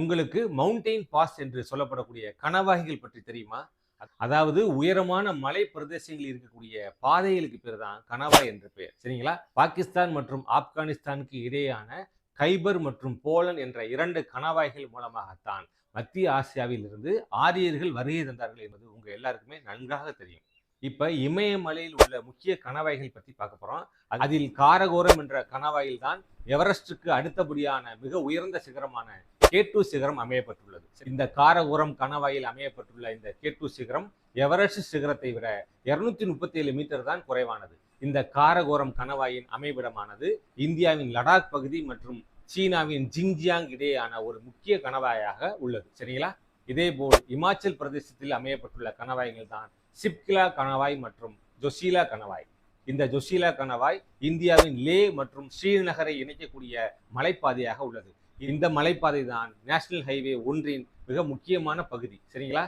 உங்களுக்கு mountain pass என்று சொல்லப்படக்கூடிய கணவாய்கள் பற்றி தெரியுமா? அதாவது உயரமான மலை பிரதேசங்களில் இருக்கக்கூடிய பாதைகளுக்கு பேர் தான் கணவாய் என்று பெயர் சரிங்களா? பாகிஸ்தான் மற்றும் ஆப்கானிஸ்தானுக்கு இடையேயான கைபர் மற்றும் போலன் என்ற இரண்டு கணவாய்கள் மூலமாகத்தான் மத்திய ஆசியாவில் இருந்து ஆரியர்கள் வருகை தந்தார்கள் என்பது உங்க எல்லாருக்குமே நன்றாக தெரியும். இப்ப இமயமலையில் உள்ள முக்கிய கணவாய்கள் பத்தி பார்க்க போறோம். அதில் காரகோரம் என்ற கணவாயில் தான் எவரெஸ்டுக்கு அடுத்தபடியான மிக உயர்ந்த சிகரமான கேட்டு சிகரம் அமையப்பட்டுள்ளது இந்த காரகுரம் கணவாயில் அமையப்பட்டுள்ள இந்த கேட்டு சிகரம் எவரெஸ்ட் சிகரத்தை விட இருநூத்தி முப்பத்தி ஏழு மீட்டர் தான் குறைவானது. இந்த காரகோரம் கணவாயின் அமைவிடமானது இந்தியாவின் லடாக் பகுதி மற்றும் சீனாவின் ஜிங்ஜியாங் இடையேயான ஒரு முக்கிய கணவாயாக உள்ளது. சரிங்களா? இதேபோல் இமாச்சல் பிரதேசத்தில் அமையப்பட்டுள்ள கணவாய்கள் தான் சிப்கிலா கணவாய் மற்றும் ஜொசீலா கணவாய். இந்த ஜொசீலா கணவாய் இந்தியாவின் லே மற்றும் ஸ்ரீநகரை இணைக்கக்கூடிய மலைப்பாதையாக உள்ளது. இந்த மலைப்பாதை தான் நேஷனல் ஹைவே ஒன்றின் மிக முக்கியமான பகுதி சரிங்களா?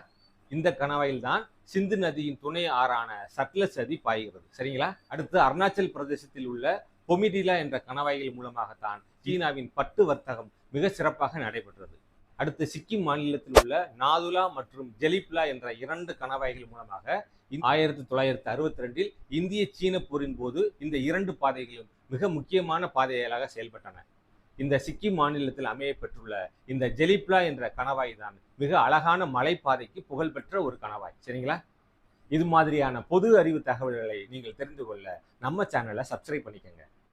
இந்த கணவாயில் தான் சிந்து நதியின் துணை ஆறான சட்லஸ் நதி பாய்கிறது சரிங்களா? அடுத்து அருணாச்சல் பிரதேசத்தில் உள்ள பொமிடிலா என்ற கணவாய்கள் மூலமாகத்தான் சீனாவின் பட்டு வர்த்தகம் மிக சிறப்பாக நடைபெற்றது. அடுத்து சிக்கிம் மாநிலத்தில் உள்ள நாதுலா மற்றும் ஜெலிப்லா என்ற இரண்டு கணவாய்கள் மூலமாக ஆயிரத்தி தொள்ளாயிரத்தி அறுபத்தி ரெண்டில் இந்திய சீன போரின் போது இந்த இரண்டு பாதைகளும் மிக முக்கியமான பாதைகளாக செயல்பட்டன. இந்த சிக்கிம் மாநிலத்தில் அமையப்பெற்றுள்ள இந்த ஜெலிப்லா என்ற கணவாய் தான் மிக அழகான மலைப்பாதைக்கு புகழ்பெற்ற ஒரு கணவாய். சரிங்களா? இது மாதிரியான பொது அறிவு தகவல்களை நீங்கள் தெரிந்து கொள்ள நம்ம சேனலை சப்ஸ்கிரைப் பண்ணிக்கோங்க.